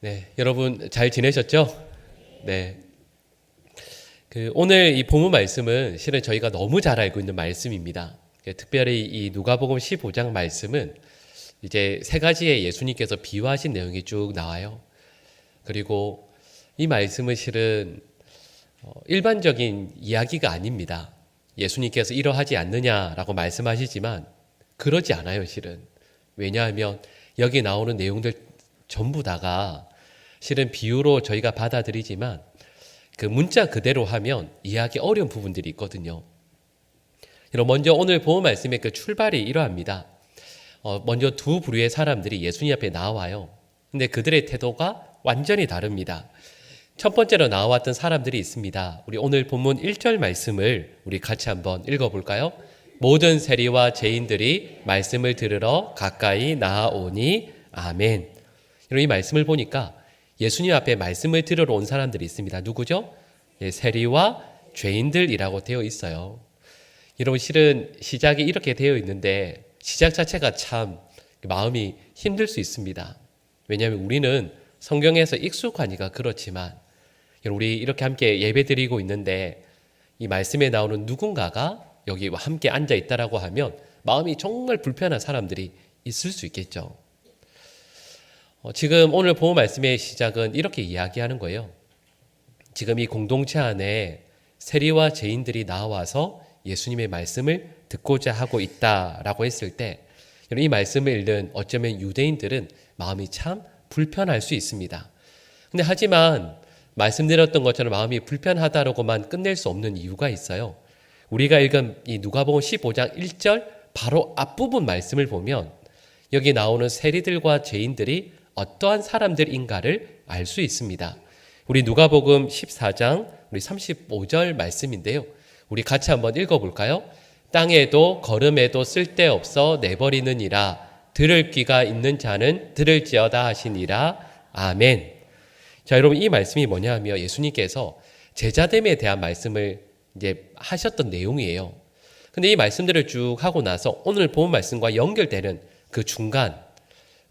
네, 여러분 잘 지내셨죠? 네. 그 오늘 이 본문 말씀은 실은 저희가 너무 잘 알고 있는 말씀입니다. 그 특별히 이 누가복음 15장 말씀은 이제 세 가지의 예수님께서 비유하신 내용이 쭉 나와요. 그리고 이 말씀은 실은 어, 일반적인 이야기가 아닙니다. 예수님께서 이러하지 않느냐라고 말씀하시지만 그러지 않아요, 실은. 왜냐하면 여기 나오는 내용들 전부 다가 실은 비유로 저희가 받아들이지만 그 문자 그대로 하면 이해하기 어려운 부분들이 있거든요. 여러분 먼저 오늘 본 말씀의 그 출발이 이러합니다. 어, 먼저 두 부류의 사람들이 예수님 앞에 나와요. 근데 그들의 태도가 완전히 다릅니다. 첫 번째로 나왔던 사람들이 있습니다. 우리 오늘 본문 1절 말씀을 우리 같이 한번 읽어볼까요? 모든 세리와 죄인들이 말씀을 들으러 가까이 나아오니 아멘. 여러분 이 말씀을 보니까 예수님 앞에 말씀을 들으러 온 사람들이 있습니다. 누구죠? 예, 세리와 죄인들이라고 되어 있어요. 여러분 실은 시작이 이렇게 되어 있는데 시작 자체가 참 마음이 힘들 수 있습니다. 왜냐하면 우리는 성경에서 익숙하니까 그렇지만 우리 이렇게 함께 예배드리고 있는데 이 말씀에 나오는 누군가가 여기 함께 앉아 있다라고 하면 마음이 정말 불편한 사람들이 있을 수 있겠죠. 어, 지금 오늘 보호 말씀의 시작은 이렇게 이야기하는 거예요. 지금 이 공동체 안에 세리와 죄인들이 나와서 예수님의 말씀을 듣고자 하고 있다라고 했을 때, 이 말씀을 읽는 어쩌면 유대인들은 마음이 참 불편할 수 있습니다. 근데 하지만 말씀드렸던 것처럼 마음이 불편하다라고만 끝낼 수 없는 이유가 있어요. 우리가 읽은 이 누가복음 15장 1절 바로 앞부분 말씀을 보면 여기 나오는 세리들과 죄인들이 어떠한 사람들인가를 알 수 있습니다. 우리 누가복음 14장 우리 35절 말씀인데요. 우리 같이 한번 읽어 볼까요? 땅에도 걸음에도 쓸데없어 내버리느니라 들을 귀가 있는 자는 들을지어다 하시니라 아멘. 자, 여러분 이 말씀이 뭐냐 하면 예수님께서 제자됨에 대한 말씀을 이제 하셨던 내용이에요. 근데 이 말씀들을 쭉 하고 나서 오늘 본 말씀과 연결되는 그 중간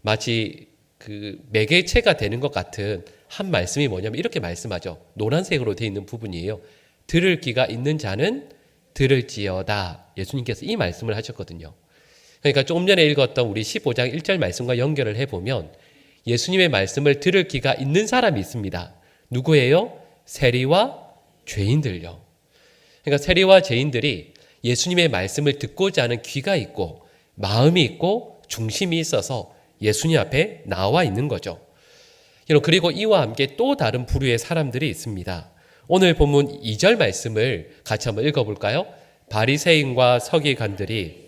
마치 그 매개체가 되는 것 같은 한 말씀이 뭐냐면 이렇게 말씀하죠. 노란색으로 되어 있는 부분이에요. 들을 귀가 있는 자는 들을지어다. 예수님께서 이 말씀을 하셨거든요. 그러니까 조금 전에 읽었던 우리 15장 1절 말씀과 연결을 해보면 예수님의 말씀을 들을 귀가 있는 사람이 있습니다. 누구예요? 세리와 죄인들요. 그러니까 세리와 죄인들이 예수님의 말씀을 듣고자 하는 귀가 있고 마음이 있고 중심이 있어서 예수님 앞에 나와 있는 거죠. 그리고 이와 함께 또 다른 부류의 사람들이 있습니다. 오늘 본문 2절 말씀을 같이 한번 읽어볼까요? 바리새인과 서기관들이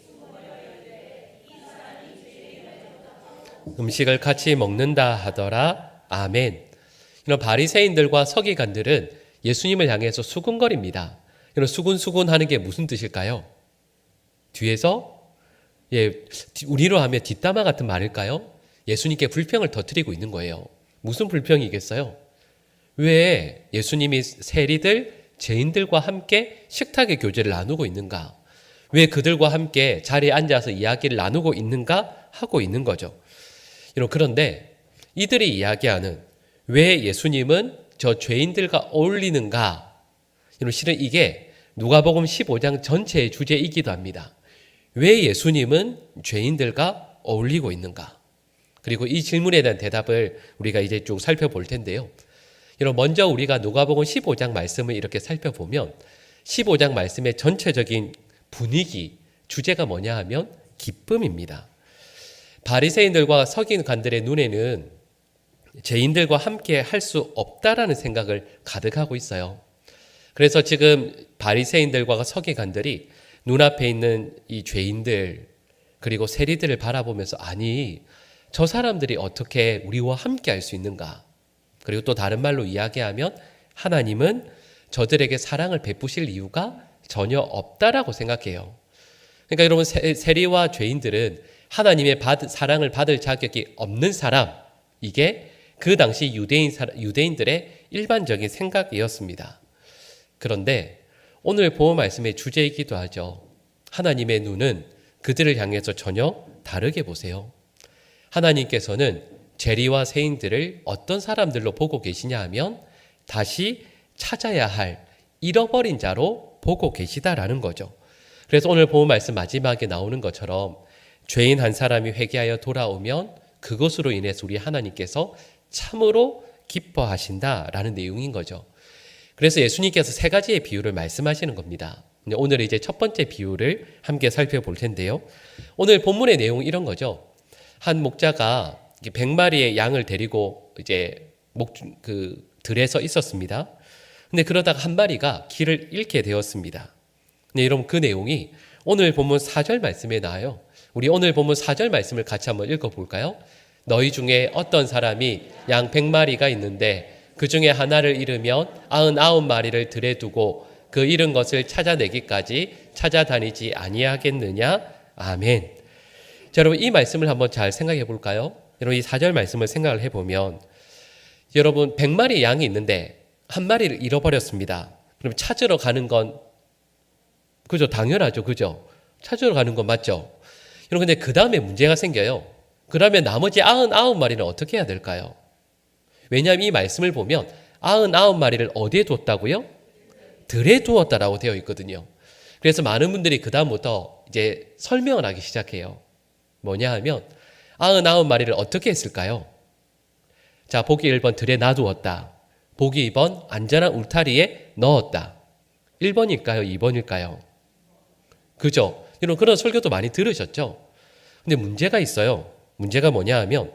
음식을 같이 먹는다 하더라. 아멘. 이런 바리새인들과 서기관들은 예수님을 향해서 수군거립니다. 이런 수군수군 하는 게 무슨 뜻일까요? 뒤에서 예, 우리로 하면 뒷담화 같은 말일까요? 예수님께 불평을 터뜨리고 있는 거예요. 무슨 불평이겠어요? 왜 예수님이 세리들, 죄인들과 함께 식탁의 교제를 나누고 있는가? 왜 그들과 함께 자리에 앉아서 이야기를 나누고 있는가? 하고 있는 거죠. 그런데 이들이 이야기하는 왜 예수님은 저 죄인들과 어울리는가? 실은 이게 누가복음 15장 전체의 주제이기도 합니다. 왜 예수님은 죄인들과 어울리고 있는가? 그리고 이 질문에 대한 대답을 우리가 이제 쭉 살펴볼 텐데요. 여러분 먼저 우리가 누가복음 15장 말씀을 이렇게 살펴보면 15장 말씀의 전체적인 분위기 주제가 뭐냐 하면 기쁨입니다. 바리새인들과 서기관들의 눈에는 죄인들과 함께 할 수 없다라는 생각을 가득하고 있어요. 그래서 지금 바리새인들과 서기관들이 눈앞에 있는 이 죄인들 그리고 세리들을 바라보면서 아니 저 사람들이 어떻게 우리와 함께 할 수 있는가? 그리고 또 다른 말로 이야기하면 하나님은 저들에게 사랑을 베푸실 이유가 전혀 없다라고 생각해요. 그러니까 여러분 세리와 죄인들은 하나님의 받, 사랑을 받을 자격이 없는 사람 이게 그 당시 유대인 유대인들의 일반적인 생각이었습니다. 그런데 오늘 보호 말씀의 주제이기도 하죠. 하나님의 눈은 그들을 향해서 전혀 다르게 보세요. 하나님께서는 재리와 세인들을 어떤 사람들로 보고 계시냐 하면 다시 찾아야 할 잃어버린 자로 보고 계시다라는 거죠. 그래서 오늘 본 말씀 마지막에 나오는 것처럼 죄인 한 사람이 회개하여 돌아오면 그것으로 인해서 우리 하나님께서 참으로 기뻐하신다라는 내용인 거죠. 그래서 예수님께서 세 가지의 비유를 말씀하시는 겁니다. 오늘 이제 첫 번째 비유를 함께 살펴볼 텐데요. 오늘 본문의 내용은 이런 거죠. 한 목자가 100마리의 양을 데리고 이제 목, 그 들에서 있었습니다. 근데 그러다가 한 마리가 길을 잃게 되었습니다. 근데 여러분 그 내용이 오늘 본문 4절 말씀에 나와요. 우리 오늘 본문 4절 말씀을 같이 한번 읽어 볼까요? 너희 중에 어떤 사람이 양 100마리가 있는데 그 중에 하나를 잃으면 99마리를 들에 두고 그 잃은 것을 찾아내기까지 찾아다니지 아니하겠느냐? 아멘. 자, 여러분 이 말씀을 한번 잘 생각해 볼까요? 여러분 이 4절 말씀을 생각을 해 보면 여러분 100마리 양이 있는데 한 마리를 잃어버렸습니다. 그럼 찾으러 가는 건 그죠? 당연하죠. 그죠? 찾으러 가는 건 맞죠? 여러분 근데 그 다음에 문제가 생겨요. 그러면 나머지 99마리는 어떻게 해야 될까요? 왜냐하면 이 말씀을 보면 99마리를 어디에 뒀다고요? 들에 두었다라고 되어 있거든요. 그래서 많은 분들이 그 다음부터 이제 설명을 하기 시작해요. 뭐냐 하면 99마리를 어떻게 했을까요? 자, 보기 1번 들에 놔두었다. 보기 2번 안전한 울타리에 넣었다. 1번일까요? 2번일까요? 그죠? 이런 그런 설교도 많이 들으셨죠? 근데 문제가 있어요. 문제가 뭐냐 하면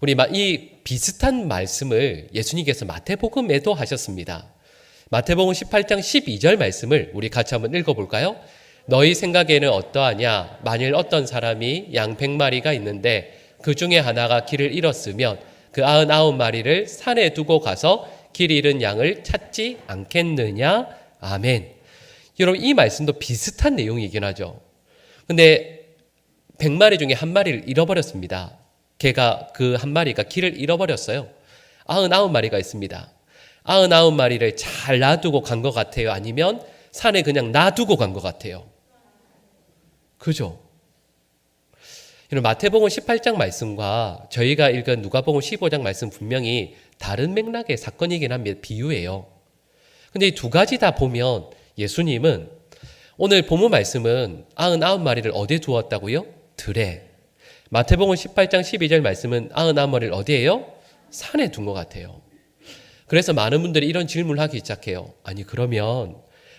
우리 이 비슷한 말씀을 예수님께서 마태복음에도 하셨습니다. 마태복음 18장 12절 말씀을 우리 같이 한번 읽어볼까요? 너희 생각에는 어떠하냐? 만일 어떤 사람이 양 100마리가 있는데 그 중에 하나가 길을 잃었으면 그 99마리를 산에 두고 가서 길 잃은 양을 찾지 않겠느냐? 아멘. 여러분 이 말씀도 비슷한 내용이긴 하죠. 근데 100마리 중에 한 마리를 잃어버렸습니다. 개가 그 한 마리가 길을 잃어버렸어요. 99마리가 있습니다. 99마리를 잘 놔두고 간 것 같아요? 아니면 산에 그냥 놔두고 간 것 같아요? 그죠? 이런 마태복음 18장 말씀과 저희가 읽은 누가복음 15장 말씀 분명히 다른 맥락의 사건이긴 합니다. 비유예요. 근데 이 두 가지 다 보면 예수님은 오늘 본문 말씀은 99마리를 어디에 두었다고요? 들에. 마태복음 18장 12절 말씀은 99마리를 어디에요? 산에 둔 것 같아요. 그래서 많은 분들이 이런 질문을 하기 시작해요. 아니, 그러면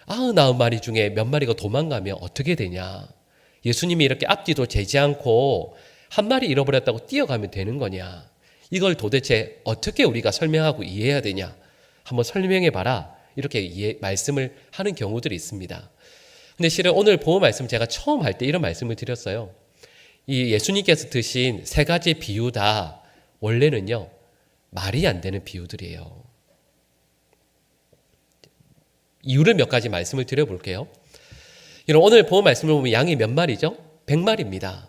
99마리 중에 몇 마리가 도망가면 어떻게 되냐? 예수님이 이렇게 앞뒤도 재지 않고 한 마리 잃어버렸다고 뛰어가면 되는 거냐? 이걸 도대체 어떻게 우리가 설명하고 이해해야 되냐? 한번 설명해 봐라. 이렇게 이해, 말씀을 하는 경우들이 있습니다. 근데 실은 오늘 보호 말씀 제가 처음 할 때 이런 말씀을 드렸어요. 이 예수님께서 드신 세 가지 비유 다 원래는요, 말이 안 되는 비유들이에요. 이유를 몇 가지 말씀을 드려볼게요. 여러분, 오늘 본 말씀을 보면 양이 몇 마리죠? 100마리입니다.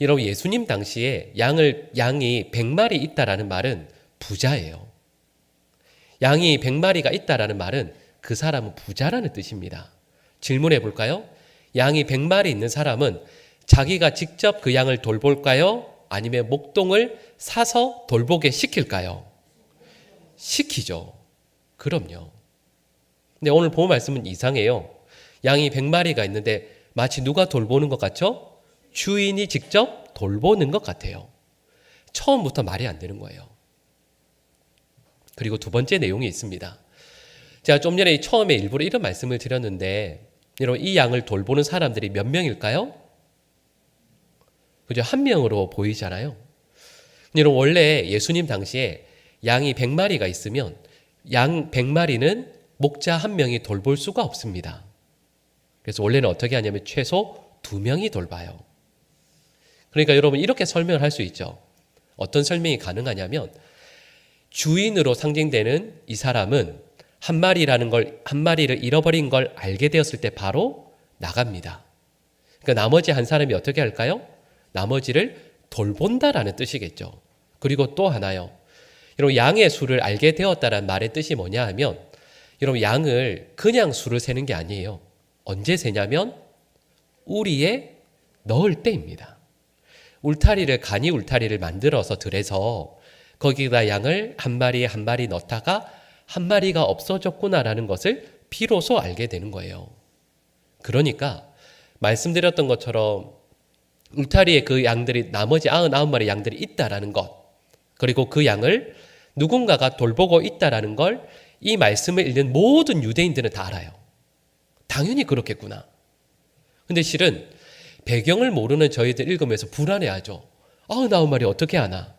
여러분, 예수님 당시에 양을, 양이 100마리 있다라는 말은 부자예요. 양이 100마리가 있다라는 말은 그 사람은 부자라는 뜻입니다. 질문해 볼까요? 양이 100마리 있는 사람은 자기가 직접 그 양을 돌볼까요? 아니면 목동을 사서 돌보게 시킬까요? 시키죠. 그럼요. 근데 오늘 본 말씀은 이상해요. 양이 100마리가 있는데 마치 누가 돌보는 것 같죠? 주인이 직접 돌보는 것 같아요. 처음부터 말이 안 되는 거예요. 그리고 두 번째 내용이 있습니다. 제가 좀 전에 처음에 일부러 이런 말씀을 드렸는데, 여러분, 이 양을 돌보는 사람들이 몇 명일까요? 그죠? 한 명으로 보이잖아요. 여러분, 원래 예수님 당시에 양이 100마리가 있으면 양 100마리는 목자 한 명이 돌볼 수가 없습니다. 그래서 원래는 어떻게 하냐면 최소 두 명이 돌봐요. 그러니까 여러분 이렇게 설명을 할 수 있죠. 어떤 설명이 가능하냐면 주인으로 상징되는 이 사람은 한 마리라는 걸, 한 마리를 잃어버린 걸 알게 되었을 때 바로 나갑니다. 그러니까 나머지 한 사람이 어떻게 할까요? 나머지를 돌본다라는 뜻이겠죠. 그리고 또 하나요. 여러분, 양의 수를 알게 되었다라는 말의 뜻이 뭐냐 하면, 여러분, 양을 그냥 수를 세는 게 아니에요. 언제 세냐면, 우리에 넣을 때입니다. 울타리를, 간이 울타리를 만들어서 들에서 거기다 양을 한 마리 한 마리 넣다가 한 마리가 없어졌구나라는 것을 비로소 알게 되는 거예요. 그러니까 말씀드렸던 것처럼 울타리에 그 양들이 나머지 99마리 양들이 있다라는 것 그리고 그 양을 누군가가 돌보고 있다라는 걸 이 말씀을 읽는 모든 유대인들은 다 알아요. 당연히 그렇겠구나. 근데 실은 배경을 모르는 저희들 읽으면서 불안해하죠. 아우 나온 말이 어떻게 하나.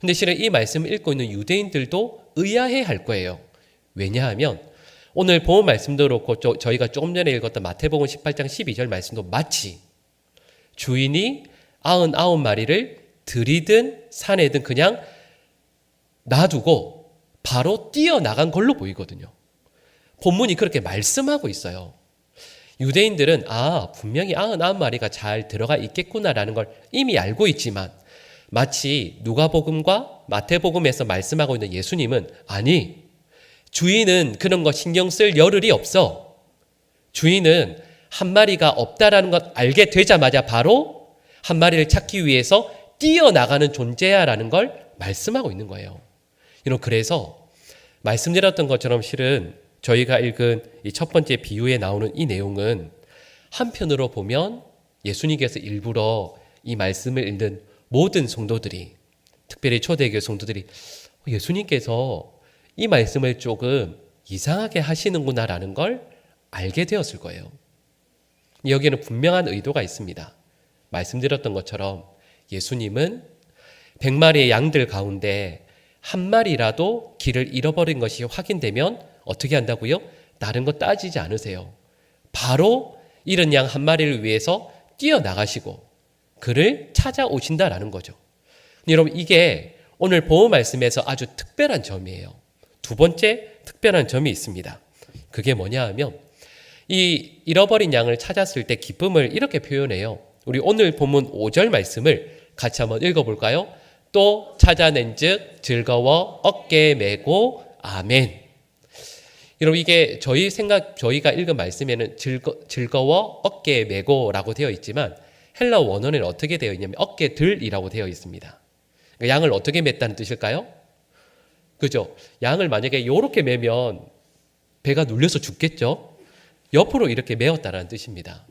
근데 실은 이 말씀을 읽고 있는 유대인들도 의아해 할 거예요. 왜냐하면 오늘 본 말씀도 그렇고 저, 저희가 조금 전에 읽었던 마태복음 18장 12절 말씀도 마치 주인이 99마리를 들이든 산에든 그냥 놔두고 바로 뛰어나간 걸로 보이거든요. 본문이 그렇게 말씀하고 있어요. 유대인들은 아, 분명히 99마리가 잘 들어가 있겠구나라는 걸 이미 알고 있지만 마치 누가복음과 마태복음에서 말씀하고 있는 예수님은 아니, 주인은 그런 거 신경 쓸 여를이 없어. 주인은 한 마리가 없다라는 것 알게 되자마자 바로 한 마리를 찾기 위해서 뛰어나가는 존재야라는 걸 말씀하고 있는 거예요. 여러분, 그래서 말씀드렸던 것처럼 실은 저희가 읽은 이 첫 번째 비유에 나오는 이 내용은 한편으로 보면 예수님께서 일부러 이 말씀을 읽는 모든 성도들이 특별히 초대교회 성도들이 예수님께서 이 말씀을 조금 이상하게 하시는구나라는 걸 알게 되었을 거예요. 여기에는 분명한 의도가 있습니다. 말씀드렸던 것처럼 예수님은 백마리의 양들 가운데 한 마리라도 길을 잃어버린 것이 확인되면 어떻게 한다고요? 다른 거 따지지 않으세요. 바로 이런 양한 마리를 위해서 뛰어나가시고 그를 찾아오신다라는 거죠. 여러분 이게 오늘 보호 말씀에서 아주 특별한 점이에요. 두 번째 특별한 점이 있습니다. 그게 뭐냐 하면 이 잃어버린 양을 찾았을 때 기쁨을 이렇게 표현해요. 우리 오늘 본문 5절 말씀을 같이 한번 읽어볼까요? 또 찾아낸 즉 즐거워 어깨 메고 아멘. 여러분 이게 저희 생각 저희가 읽은 말씀에는 즐거, 즐거워 어깨 메고라고 되어 있지만 헬라 원어는 어떻게 되어 있냐면 어깨 들이라고 되어 있습니다. 그러니까 양을 어떻게 맸다는 뜻일까요? 그죠? 양을 만약에 이렇게 매면 배가 눌려서 죽겠죠? 옆으로 이렇게 메었다라는 뜻입니다.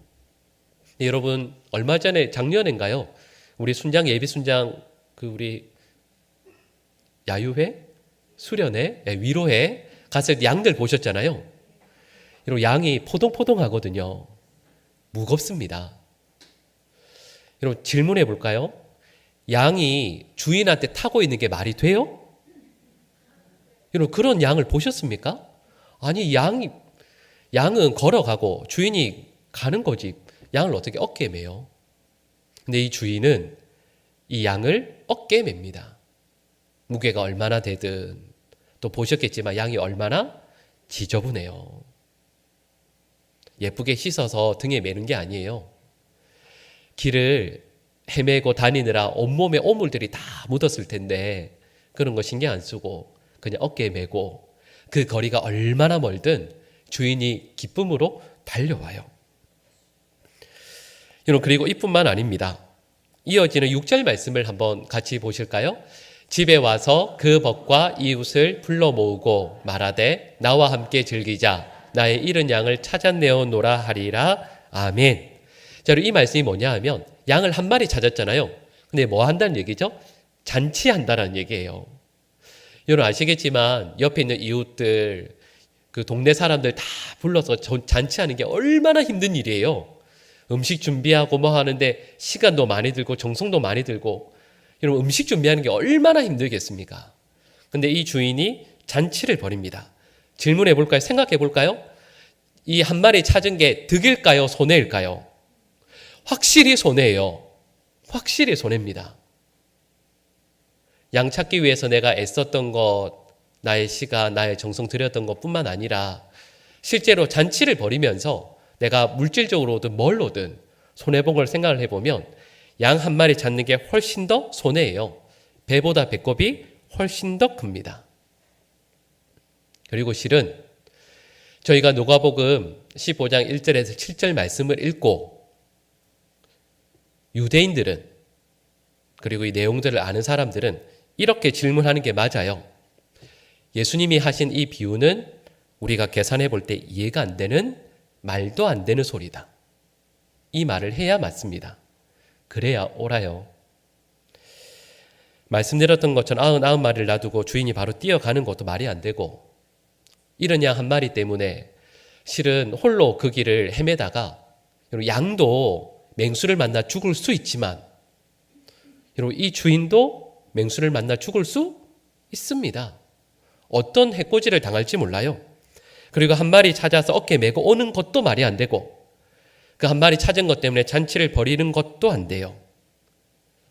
여러분 얼마 전에 작년인가요? 우리 순장 예비 순장 그 우리 야유회 수련회 예, 위로회 때 양들 보셨잖아요. 여러분 양이 포동포동하거든요. 무겁습니다. 여러분 질문해 볼까요? 양이 주인한테 타고 있는 게 말이 돼요? 여러분 그런 양을 보셨습니까? 아니 양이 양은 걸어가고 주인이 가는 거지. 양을 어떻게 어깨에 매요? 근데 이 주인은 이 양을 어깨에 맵니다. 무게가 얼마나 되든 또 보셨겠지만 양이 얼마나 지저분해요. 예쁘게 씻어서 등에 매는 게 아니에요. 길을 헤매고 다니느라 온몸에 오물들이 다 묻었을 텐데 그런 거 신경 안 쓰고 그냥 어깨에 메고 그 거리가 얼마나 멀든 주인이 기쁨으로 달려와요. 여러분 그리고 이뿐만 아닙니다. 이어지는 6절 말씀을 한번 같이 보실까요? 집에 와서 그 벗과 이웃을 불러 모으고 말하되 나와 함께 즐기자 나의 잃은 양을 찾아내어노라 하리라 아멘. 자, 이 말씀이 뭐냐 하면 양을 한 마리 찾았잖아요. 근데 뭐 한다는 얘기죠? 잔치한다라는 얘기예요. 여러분 아시겠지만 옆에 있는 이웃들 그 동네 사람들 다 불러서 잔치하는 게 얼마나 힘든 일이에요. 음식 준비하고 뭐 하는데 시간도 많이 들고 정성도 많이 들고 여러분 음식 준비하는 게 얼마나 힘들겠습니까? 근데 이 주인이 잔치를 벌입니다. 질문해 볼까요? 생각해 볼까요? 이 한 마리 찾은 게 득일까요? 손해일까요? 확실히 손해예요. 확실히 손해입니다. 양 찾기 위해서 내가 애썼던 것, 나의 시간, 나의 정성 들였던 것뿐만 아니라 실제로 잔치를 벌이면서 내가 물질적으로든 뭘로든 손해본 걸 생각을 해보면 양 한 마리 잡는 게 훨씬 더 손해예요. 배보다 배꼽이 훨씬 더 큽니다. 그리고 실은 저희가 누가복음 15장 1절에서 7절 말씀을 읽고 유대인들은 그리고 이 내용들을 아는 사람들은 이렇게 질문하는 게 맞아요. 예수님이 하신 이 비유는 우리가 계산해 볼 때 이해가 안 되는 말도 안 되는 소리다. 이 말을 해야 맞습니다. 그래야 옳아요. 말씀드렸던 것처럼 아흔 아홉 마리를 놔두고 주인이 바로 뛰어가는 것도 말이 안 되고 이런 양 한 마리 때문에 실은 홀로 그 길을 헤매다가 양도 맹수를 만나 죽을 수 있지만 여러분, 이 주인도 맹수를 만나 죽을 수 있습니다. 어떤 해코지를 당할지 몰라요. 그리고 한 마리 찾아서 어깨 메고 오는 것도 말이 안 되고 그 한 마리 찾은 것 때문에 잔치를 벌이는 것도 안 돼요.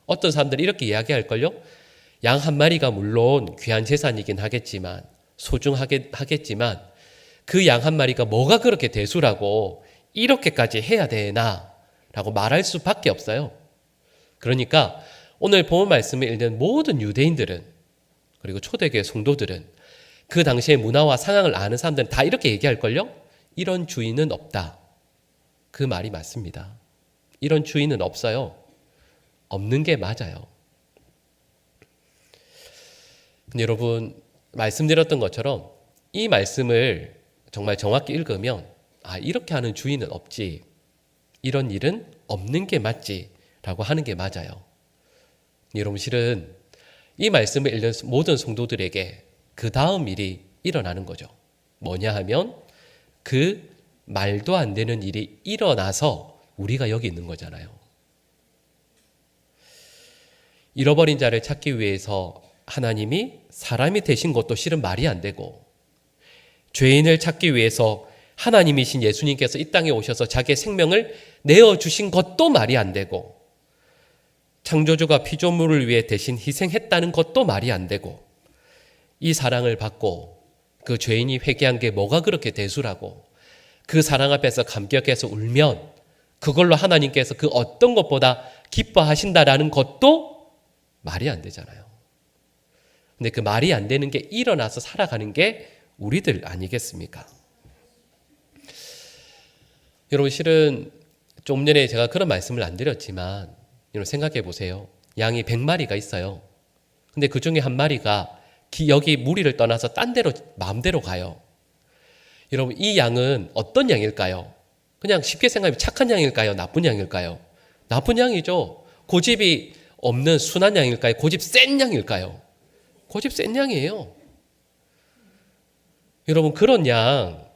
어떤 사람들이 이렇게 이야기할걸요? 양 한 마리가 물론 귀한 재산이긴 하겠지만, 소중하겠지만, 그 양 한 마리가 뭐가 그렇게 대수라고 이렇게까지 해야 되나? 라고 말할 수밖에 없어요. 그러니까 오늘 본 말씀을 읽는 모든 유대인들은, 그리고 초대교회 성도들은 그 당시의 문화와 상황을 아는 사람들은 다 이렇게 얘기할걸요? 이런 주인은 없다. 그 말이 맞습니다. 이런 주인은 없어요. 없는 게 맞아요. 여러분, 말씀드렸던 것처럼 이 말씀을 정말 정확히 읽으면, 아, 이렇게 하는 주인은 없지. 이런 일은 없는 게 맞지. 라고 하는 게 맞아요. 여러분, 실은 이 말씀을 읽는 모든 성도들에게 그 다음 일이 일어나는 거죠. 뭐냐 하면 그 말도 안 되는 일이 일어나서 우리가 여기 있는 거잖아요. 잃어버린 자를 찾기 위해서 하나님이 사람이 되신 것도 실은 말이 안 되고 죄인을 찾기 위해서 하나님이신 예수님께서 이 땅에 오셔서 자기의 생명을 내어 주신 것도 말이 안 되고 창조주가 피조물을 위해 대신 희생했다는 것도 말이 안 되고 이 사랑을 받고 그 죄인이 회개한 게 뭐가 그렇게 대수라고 그 사랑 앞에서 감격해서 울면 그걸로 하나님께서 그 어떤 것보다 기뻐하신다라는 것도 말이 안 되잖아요. 근데 그 말이 안 되는 게 일어나서 살아가는 게 우리들 아니겠습니까? 여러분 실은 좀 전에 제가 그런 말씀을 안 드렸지만 여러분 생각해 보세요. 양이 100마리가 있어요. 근데 그 중에 한 마리가 여기 무리를 떠나서 딴 데로 마음대로 가요. 여러분 이 양은 어떤 양일까요? 그냥 쉽게 생각하면 착한 양일까요? 나쁜 양일까요? 나쁜 양이죠. 고집이 없는 순한 양일까요? 고집 센 양일까요? 고집 센 양이에요. 여러분 그런 양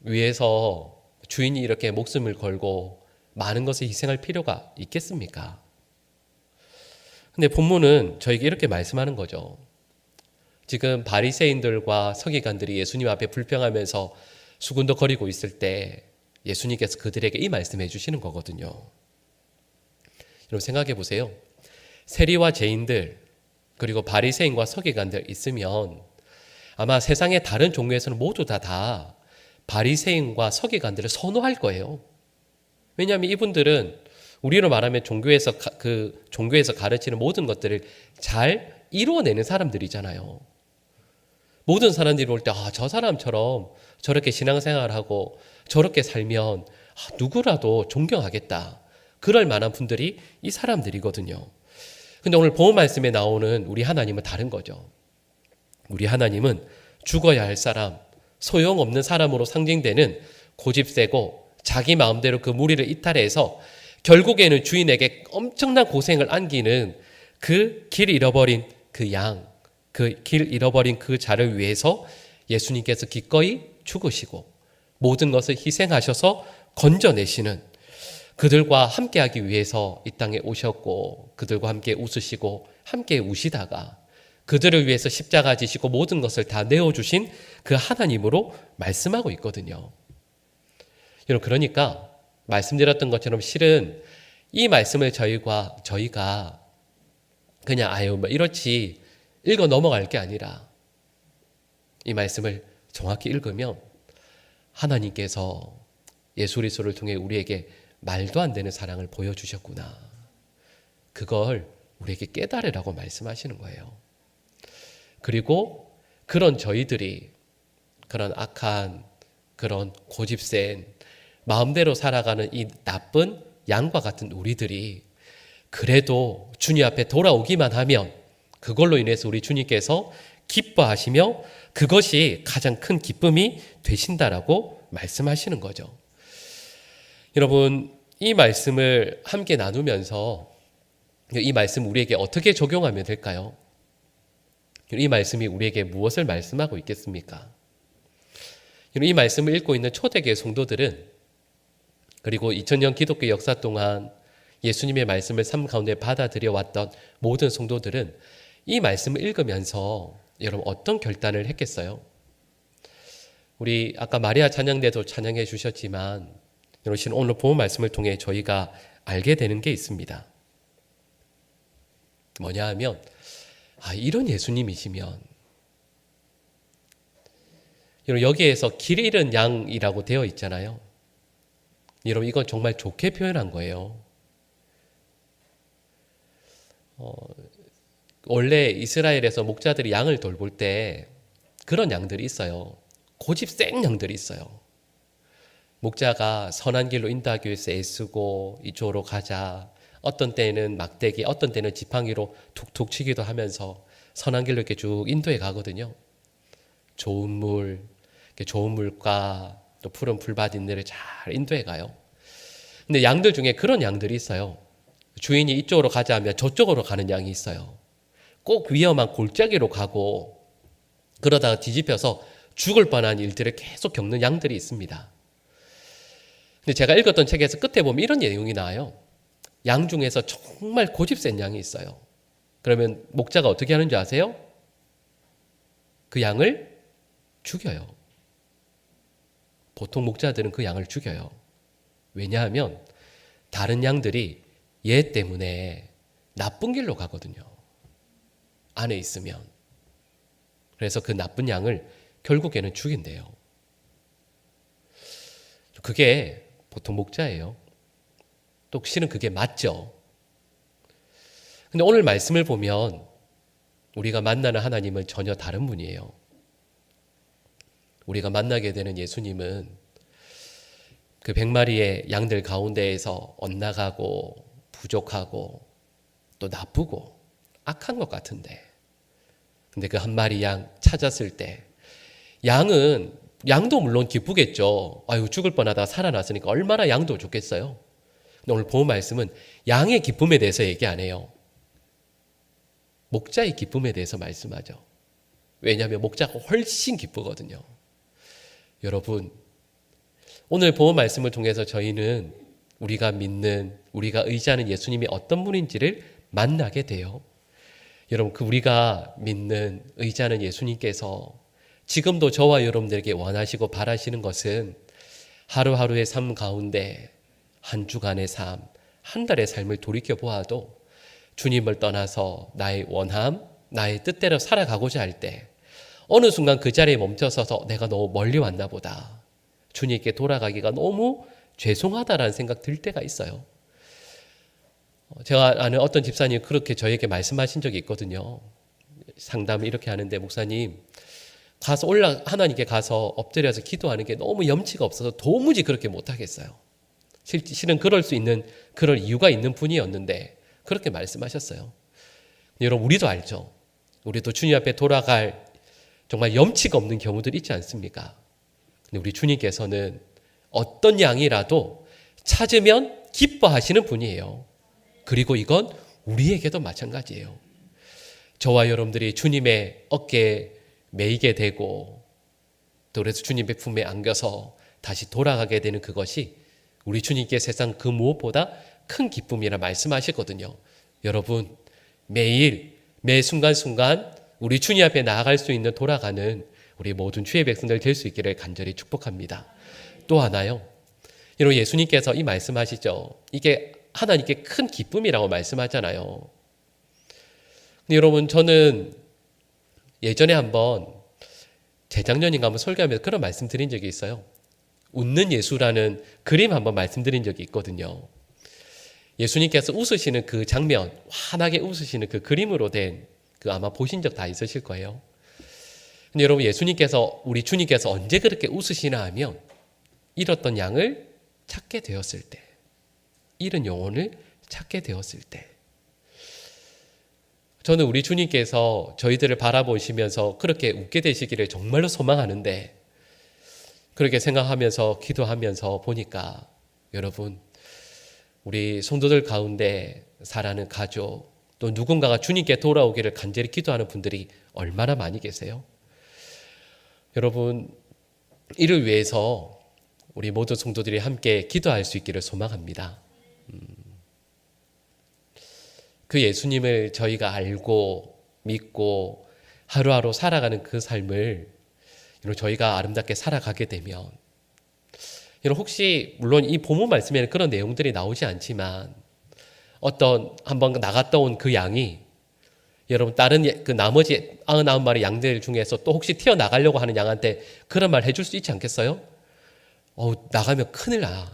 위해서 주인이 이렇게 목숨을 걸고 많은 것을 희생할 필요가 있겠습니까? 근데 본문은 저에게 이렇게 말씀하는 거죠. 지금 바리새인들과 서기관들이 예수님 앞에 불평하면서 수군도거리고 있을 때 예수님께서 그들에게 이 말씀해 주시는 거거든요. 여러분 생각해 보세요. 세리와 죄인들 그리고 바리새인과 서기관들 있으면 아마 세상의 다른 종교에서는 모두 다다 바리새인과 서기관들을 선호할 거예요. 왜냐하면 이분들은 우리로 말하면 종교에서 그 종교에서 가르치는 모든 것들을 잘 이루어내는 사람들이잖아요. 모든 사람들이 볼 때, 아, 저 사람처럼 저렇게 신앙생활하고 저렇게 살면 아, 누구라도 존경하겠다. 그럴 만한 분들이 이 사람들이거든요. 근데 오늘 보험 말씀에 나오는 우리 하나님은 다른 거죠. 우리 하나님은 죽어야 할 사람, 소용없는 사람으로 상징되는 고집세고 자기 마음대로 그 무리를 이탈해서 결국에는 주인에게 엄청난 고생을 안기는 그 길 잃어버린 그 양, 그 길 잃어버린 그 자를 위해서 예수님께서 기꺼이 죽으시고 모든 것을 희생하셔서 건져내시는 그들과 함께하기 위해서 이 땅에 오셨고 그들과 함께 웃으시고 함께 우시다가 그들을 위해서 십자가 지시고 모든 것을 다 내어주신 그 하나님으로 말씀하고 있거든요. 여러분, 그러니까 말씀드렸던 것처럼 실은 이 말씀을 저희가, 저희가 그냥 아유, 뭐 이렇지 읽어 넘어갈 게 아니라 이 말씀을 정확히 읽으면 하나님께서 예수 그리스도를 통해 우리에게 말도 안 되는 사랑을 보여주셨구나. 그걸 우리에게 깨달으라고 말씀하시는 거예요. 그리고 그런 저희들이 그런 악한 그런 고집센 마음대로 살아가는 이 나쁜 양과 같은 우리들이 그래도 주님 앞에 돌아오기만 하면 그걸로 인해서 우리 주님께서 기뻐하시며 그것이 가장 큰 기쁨이 되신다라고 말씀하시는 거죠. 여러분, 이 말씀을 함께 나누면서 이 말씀 우리에게 어떻게 적용하면 될까요? 이 말씀이 우리에게 무엇을 말씀하고 있겠습니까? 이 말씀을 읽고 있는 초대교회 성도들은 그리고 2000년 기독교 역사 동안 예수님의 말씀을 삶 가운데 받아들여 왔던 모든 성도들은 이 말씀을 읽으면서 여러분 어떤 결단을 했겠어요? 우리 아까 마리아 찬양대도 찬양해 주셨지만 여러분 오늘 본 말씀을 통해 저희가 알게 되는 게 있습니다. 뭐냐 하면 아 이런 예수님이시면 여러분 여기에서 길 잃은 양이라고 되어 있잖아요. 여러분 이건 정말 좋게 표현한 거예요. 어, 원래 이스라엘에서 목자들이 양을 돌볼 때 그런 양들이 있어요. 고집 센 양들이 있어요. 목자가 선한 길로 인도하기 위해서 애쓰고 이쪽으로 가자. 어떤 때는 막대기, 어떤 때는 지팡이로 툭툭 치기도 하면서 선한 길로 이렇게 쭉 인도해 가거든요. 좋은 물, 좋은 물과 또 푸른 풀밭 있는 잘 인도해 가요. 근데 양들 중에 그런 양들이 있어요. 주인이 이쪽으로 가자 하면 저쪽으로 가는 양이 있어요. 꼭 위험한 골짜기로 가고 그러다가 뒤집혀서 죽을 뻔한 일들을 계속 겪는 양들이 있습니다. 근데 제가 읽었던 책에서 끝에 보면 이런 내용이 나와요. 양 중에서 정말 고집 센 양이 있어요. 그러면 목자가 어떻게 하는 줄 아세요? 그 양을 죽여요. 보통 목자들은 그 양을 죽여요. 왜냐하면 다른 양들이 얘 때문에 나쁜 길로 가거든요. 안에 있으면. 그래서 그 나쁜 양을 결국에는 죽인대요. 그게 보통 목자예요. 또 실은 그게 맞죠. 근데 오늘 말씀을 보면 우리가 만나는 하나님은 전혀 다른 분이에요. 우리가 만나게 되는 예수님은 그 백마리의 양들 가운데에서 엇나가고 부족하고 또 나쁘고 악한 것 같은데. 근데 그 한 마리 양 찾았을 때 양은 양도 물론 기쁘겠죠. 아유 죽을 뻔하다 살아났으니까 얼마나 양도 좋겠어요. 근데 오늘 본 말씀은 양의 기쁨에 대해서 얘기 안 해요. 목자의 기쁨에 대해서 말씀하죠. 왜냐하면 목자가 훨씬 기쁘거든요. 여러분, 오늘 본 말씀을 통해서 저희는 우리가 믿는, 우리가 의지하는 예수님이 어떤 분인지를 만나게 돼요. 여러분, 그 우리가 믿는, 의지하는 예수님께서 지금도 저와 여러분들에게 원하시고 바라시는 것은 하루하루의 삶 가운데 한 주간의 삶, 한 달의 삶을 돌이켜 보아도 주님을 떠나서 나의 원함, 나의 뜻대로 살아가고자 할 때 어느 순간 그 자리에 멈춰서서 내가 너무 멀리 왔나 보다. 주님께 돌아가기가 너무 죄송하다라는 생각 들 때가 있어요. 제가 아는 어떤 집사님 그렇게 저에게 말씀하신 적이 있거든요. 상담을 이렇게 하는데 목사님 가서 올라 하나님께 가서 엎드려서 기도하는 게 너무 염치가 없어서 도무지 그렇게 못 하겠어요. 실은 그럴 수 있는 그럴 이유가 있는 분이었는데 그렇게 말씀하셨어요. 여러분 우리도 알죠. 우리도 주님 앞에 돌아갈 정말 염치가 없는 경우들 있지 않습니까? 근데 우리 주님께서는 어떤 양이라도 찾으면 기뻐하시는 분이에요. 그리고 이건 우리에게도 마찬가지예요. 저와 여러분들이 주님의 어깨에 매이게 되고 또 그래서 주님의 품에 안겨서 다시 돌아가게 되는 그것이 우리 주님께 세상 그 무엇보다 큰 기쁨이라 말씀하시거든요. 여러분 매일 매 순간순간 우리 주님 앞에 나아갈 수 있는 돌아가는 우리 모든 주의 백성들 될 수 있기를 간절히 축복합니다. 또 하나요. 여러분 예수님께서 이 말씀하시죠. 이게 하나님께 큰 기쁨이라고 말씀하잖아요. 여러분 저는 예전에 한번 재작년인가 한번 설교하면서 그런 말씀 드린 적이 있어요. 웃는 예수라는 그림 한번 말씀드린 적이 있거든요. 예수님께서 웃으시는 그 장면, 환하게 웃으시는 그 그림으로 된 그 아마 보신 적 다 있으실 거예요. 근데 여러분 예수님께서 우리 주님께서 언제 그렇게 웃으시나 하면 잃었던 양을 찾게 되었을 때, 잃은 영혼을 찾게 되었을 때. 저는 우리 주님께서 저희들을 바라보시면서 그렇게 웃게 되시기를 정말로 소망하는데 그렇게 생각하면서 기도하면서 보니까 여러분 우리 성도들 가운데 살아가는 가족 또 누군가가 주님께 돌아오기를 간절히 기도하는 분들이 얼마나 많이 계세요? 여러분 이를 위해서 우리 모든 성도들이 함께 기도할 수 있기를 소망합니다. 음. 그 예수님을 저희가 알고 믿고 하루하루 살아가는 그 삶을 여러분 저희가 아름답게 살아가게 되면 여러분 혹시 물론 이 본문 말씀에는 그런 내용들이 나오지 않지만 어떤 한번 나갔다 온 그 양이 여러분 다른 예- 그 나머지 99마리 양들 중에서 또 혹시 튀어 나가려고 하는 양한테 그런 말 해줄 수 있지 않겠어요? 어 나가면 큰일 나.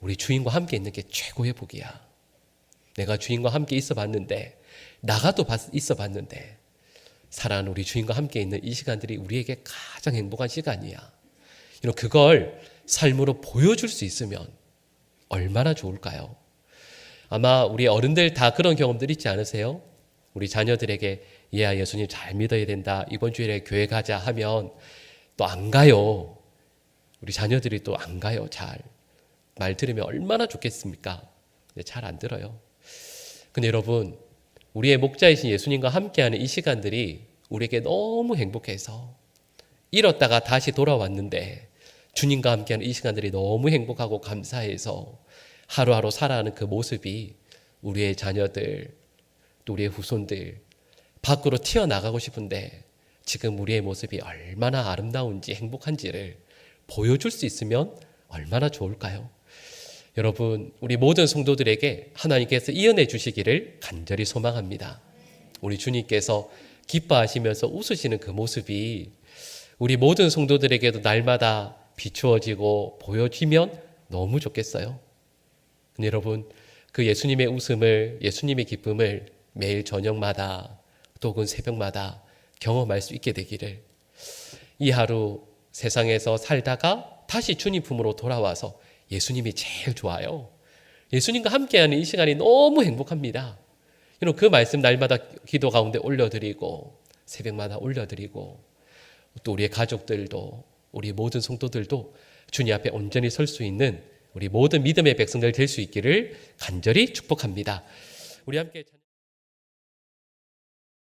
우리 주인과 함께 있는 게 최고의 복이야. 내가 주인과 함께 있어 봤는데 나가도 봤- 있어 봤는데 사랑하는 우리 주인과 함께 있는 이 시간들이 우리에게 가장 행복한 시간이야. 그걸 삶으로 보여줄 수 있으면 얼마나 좋을까요? 아마 우리 어른들 다 그런 경험들 있지 않으세요? 우리 자녀들에게 얘야 예수님 잘 믿어야 된다. 이번 주일에 교회 가자 하면 또 안 가요. 우리 자녀들이 또 안 가요. 잘. 말 들으면 얼마나 좋겠습니까? 근데 잘 안 들어요. 근데 여러분, 우리의 목자이신 예수님과 함께하는 이 시간들이 우리에게 너무 행복해서 잃었다가 다시 돌아왔는데 주님과 함께하는 이 시간들이 너무 행복하고 감사해서 하루하루 살아가는 그 모습이 우리의 자녀들 또 우리의 후손들 밖으로 튀어나가고 싶은데 지금 우리의 모습이 얼마나 아름다운지 행복한지를 보여줄 수 있으면 얼마나 좋을까요? 여러분, 우리 모든 성도들에게 하나님께서 이어내 주시기를 간절히 소망합니다. 우리 주님께서 기뻐하시면서 웃으시는 그 모습이 우리 모든 성도들에게도 날마다 비추어지고 보여지면 너무 좋겠어요. 근데 여러분, 그 예수님의 웃음을, 예수님의 기쁨을 매일 저녁마다 또 혹은 새벽마다 경험할 수 있게 되기를 이 하루 세상에서 살다가 다시 주님 품으로 돌아와서 예수님이 제일 좋아요. 예수님과 함께하는 이 시간이 너무 행복합니다. 여러분 그 말씀 날마다 기도 가운데 올려드리고 새벽마다 올려드리고 또 우리의 가족들도 우리 모든 성도들도 주님 앞에 온전히 설 수 있는 우리 모든 믿음의 백성들 될 수 있기를 간절히 축복합니다. 우리 함께